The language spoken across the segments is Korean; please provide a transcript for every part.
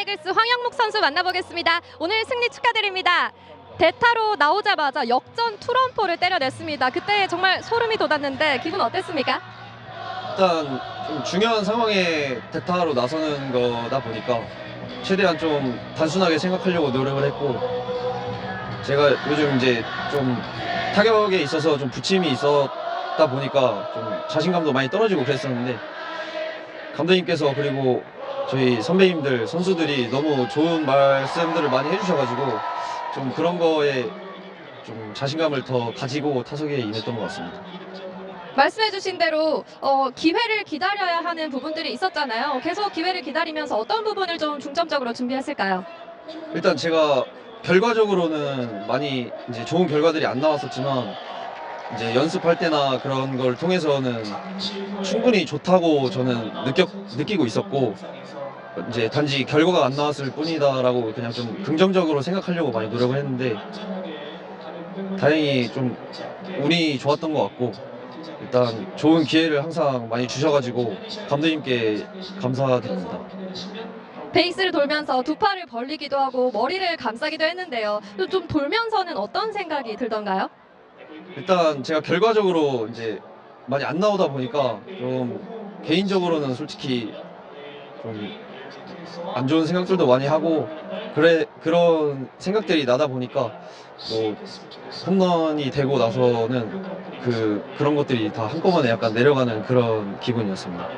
이글스 황영묵 선수 만나보겠습니다. 오늘 승리 축하드립니다. 대타로 나오자마자 역전 투런포를 때려냈습니다. 그때 정말 소름이 돋았는데 기분 어땠습니까? 일단 좀 중요한 상황에 대타로 나서는 거다 보니까 최대한 좀 단순하게 생각하려고 노력을 했고 제가 요즘 이제 좀 타격에 있어서 좀 부침이 있었다 보니까 좀 자신감도 많이 떨어지고 그랬었는데 감독님께서 그리고 저희 선배님들 선수들이 너무 좋은 말씀들을 많이 해주셔가지고 좀 그런 거에 좀 자신감을 더 가지고 타석에 임했던 것 같습니다. 말씀해주신 대로 어, 기회를 기다려야 하는 부분들이 있었잖아요. 계속 기회를 기다리면서 어떤 부분을 좀 중점적으로 준비했을까요? 일단 제가 결과적으로는 많이 이제 좋은 결과들이 안 나왔었지만 이제 연습할 때나 그런 걸 통해서는 충분히 좋다고 저는 느껴, 느끼고 있었고 이제 단지 결과가 안 나왔을 뿐이다라고 그냥 좀 긍정적으로 생각하려고 많이 노력을 했는데 다행히 좀 운이 좋았던 것 같고 일단 좋은 기회를 항상 많이 주셔가지고 감독님께 감사드립니다. 베이스를 돌면서 두 팔을 벌리기도 하고 머리를 감싸기도 했는데요. 또 좀 돌면서는 어떤 생각이 들던가요? 일단 제가 결과적으로 이제 많이 안 나오다 보니까 좀 개인적으로는 솔직히 좀 안 좋은 생각들도 많이 하고 그래 그런 생각들이 나다 보니까 또 홈런이 되고 나서는 그 그런 것들이 다 한꺼번에 약간 내려가는 그런 기분이었습니다.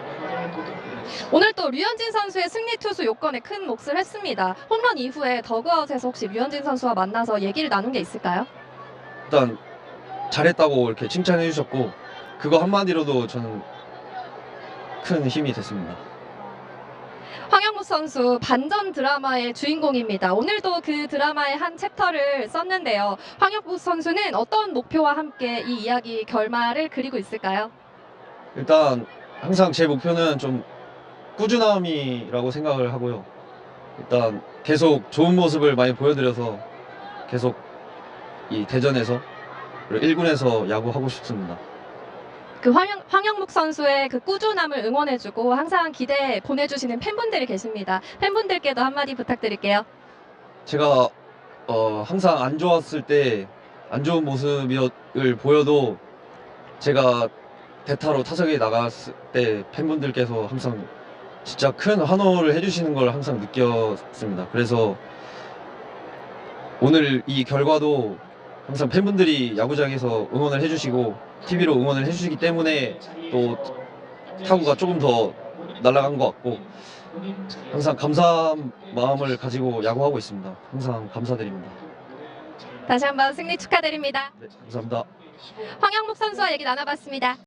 오늘 또 류현진 선수의 승리 투수 요건에 큰 몫을 했습니다. 홈런 이후에 더그아웃에서 혹시 류현진 선수와 만나서 얘기를 나눈 게 있을까요? 일단 잘했다고 이렇게 칭찬해 주셨고 그거 한마디로도 저는 큰 힘이 됐습니다. 황영무 선수 반전 드라마의 주인공입니다. 오늘도 그 드라마의 한 챕터를 썼는데요. 황영무 선수는 어떤 목표와 함께 이 이야기 결말을 그리고 있을까요? 일단 항상 제 목표는 좀 꾸준함이라고 생각을 하고요. 일단 계속 좋은 모습을 많이 보여드려서 계속 이 대전에서 그리고 1군에서 야구하고 싶습니다. 그 황영, 황영묵 선수의 그 꾸준함을 응원해주고 항상 기대 보내주시는 팬분들이 계십니다. 팬분들께도 한마디 부탁드릴게요. 제가 어, 항상 안 좋았을 때 안 좋은 모습을 보여도 제가 대타로 타석에 나갔을 때 팬분들께서 항상 진짜 큰 환호를 해주시는 걸 항상 느꼈습니다. 그래서 오늘 이 결과도 항상 팬분들이 야구장에서 응원을 해주시고 TV로 응원을 해주시기 때문에 또 타구가 조금 더 날아간 것 같고 항상 감사한 마음을 가지고 야구하고 있습니다. 항상 감사드립니다. 다시 한번 승리 축하드립니다. 네, 감사합니다. 황영묵 선수와 얘기 나눠봤습니다.